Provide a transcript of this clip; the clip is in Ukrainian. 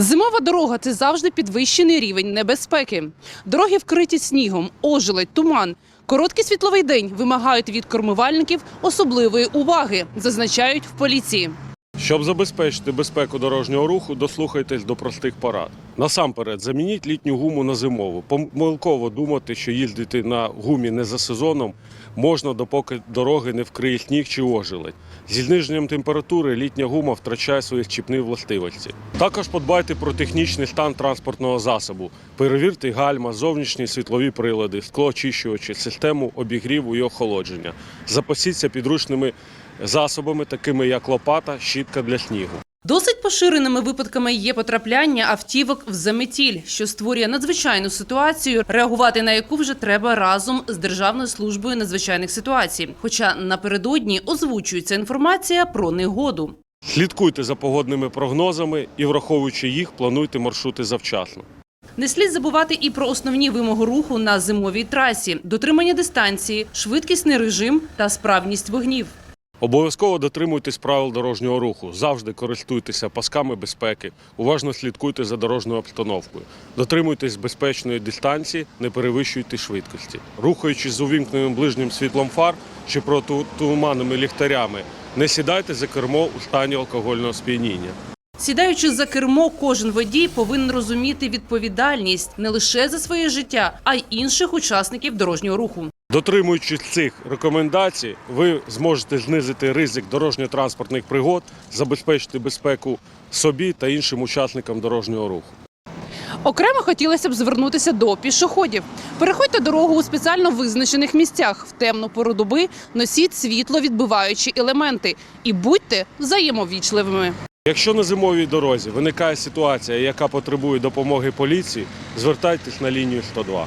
Зимова дорога це завжди підвищений рівень небезпеки. Дороги вкриті снігом, ожеледь, туман. Короткий світловий день вимагають від кормивальників особливої уваги, зазначають в поліції. Щоб забезпечити безпеку дорожнього руху, дослухайтесь до простих порад. Насамперед, замініть літню гуму на зимову. Помилково думати, що їздити на гумі не за сезоном можна, допоки дороги не вкриє сніг чи ожеледь. Зі зниженням температури літня гума втрачає свої щіпні властивості. Також подбайте про технічний стан транспортного засобу. Перевірте гальма, зовнішні світлові прилади, склоочищувачі, систему обігріву і охолодження. Запасіться підручними засобами, такими як лопата, щітка для снігу. Досить поширеними випадками є потрапляння автівок в заметіль, що створює надзвичайну ситуацію, реагувати на яку вже треба разом з Державною службою надзвичайних ситуацій. Хоча напередодні озвучується інформація про негоду. Слідкуйте за погодними прогнозами і, враховуючи їх, плануйте маршрути завчасно. Не слід забувати і про основні вимоги руху на зимовій трасі: дотримання дистанції, швидкісний режим та справність вогнів. Обов'язково дотримуйтесь правил дорожнього руху. Завжди користуйтеся пасками безпеки. Уважно слідкуйте за дорожньою обстановкою. Дотримуйтесь безпечної дистанції, не перевищуйте швидкості. Рухаючись з увімкненим ближнім світлом фар чи протитуманними ліхтарями, не сідайте за кермо у стані алкогольного сп'яніння. Сідаючи за кермо, кожен водій повинен розуміти відповідальність не лише за своє життя, а й інших учасників дорожнього руху. Дотримуючись цих рекомендацій, ви зможете знизити ризик дорожньо-транспортних пригод, забезпечити безпеку собі та іншим учасникам дорожнього руху. Окремо хотілося б звернутися до пішоходів. Переходьте дорогу у спеціально визначених місцях в темну пору доби, носіть світловідбиваючі елементи і будьте взаємовічливими. Якщо на зимовій дорозі виникає ситуація, яка потребує допомоги поліції, звертайтесь на лінію 102.